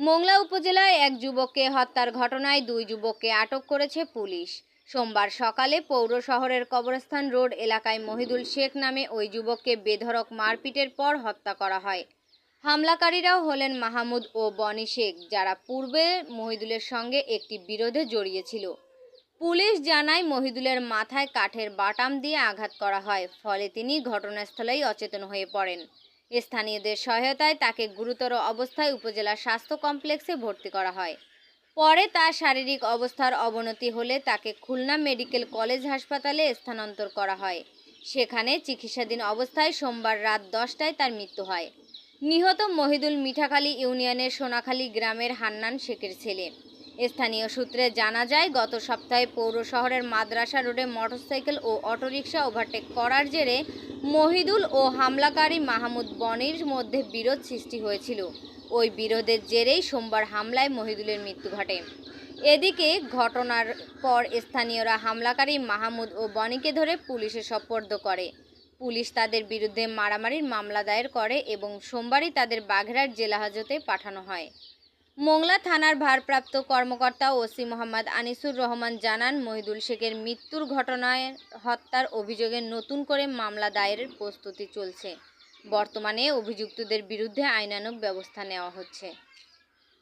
মোংলা উপজেলায় এক যুবককে হত্যার ঘটনায় দুই যুবককে আটক করেছে পুলিশ। সোমবার সকালে পৌর শহরের কবরস্থান রোড এলাকায় মহিদুল শেখ নামে ওই যুবককে বেধড়ক মারপিটের পর হত্যা করা হয়। হামলাকারীরাও হলেন মাহমুদ ও বনি শেখ, যারা পূর্বে মহিদুলের সঙ্গে একটি বিরোধে জড়িয়েছিল। পুলিশ জানায়, মহিদুলের মাথায় কাঠের বাটাম দিয়ে আঘাত করা হয়, ফলে তিনি ঘটনাস্থলেই অচেতন হয়ে পড়েন। স্থানীয়দের সহায়তায় তাকে গুরুতর অবস্থায় উপজেলা স্বাস্থ্য কমপ্লেক্সে ভর্তি করা হয়। পরে তার শারীরিক অবস্থার অবনতি হলে তাকে খুলনা মেডিকেল কলেজ হাসপাতালে স্থানান্তর করা হয়। সেখানে চিকিৎসাধীন অবস্থায় সোমবার রাত দশটায় তার মৃত্যু হয়। নিহত মহিদুল মিঠাখালী ইউনিয়নের সোনাখালী গ্রামের হান্নান শেখের ছেলে। স্থানীয় সূত্রে জানা যায়, গত সপ্তাহে পৌর শহরের মাদ্রাসা রোডে মোটরসাইকেল ও অটোরিকশা ওভারটেক করার জেরে মহিদুল ও হামলাকারী মাহমুদ বনির মধ্যে বিরোধ সৃষ্টি হয়েছিল। ওই বিরোধের জেরেই সোমবার হামলায় মহিদুলের মৃত্যু ঘটে। এদিকে ঘটনার পর স্থানীয়রা হামলাকারী মাহমুদ ও বনিকে ধরে পুলিশে সোপর্দ করে। পুলিশ তাদের বিরুদ্ধে মারামারির মামলা দায়ের করে এবং সোমবারই তাদের বাঘেরহাট জেলা হাজতে পাঠানো হয়। মোংলা থানার ভারপ্রাপ্ত কর্মকর্তা ওসি মোহাম্মদ আনিসুর রহমান জানান, মহিদুল শেখের মৃত্যুর ঘটনায় হত্যার অভিযোগে নতুন করে মামলা দায়েরের প্রস্তুতি চলছে। বর্তমানে অভিযুক্তদের বিরুদ্ধে আইনানুগ ব্যবস্থা নেওয়া হচ্ছে।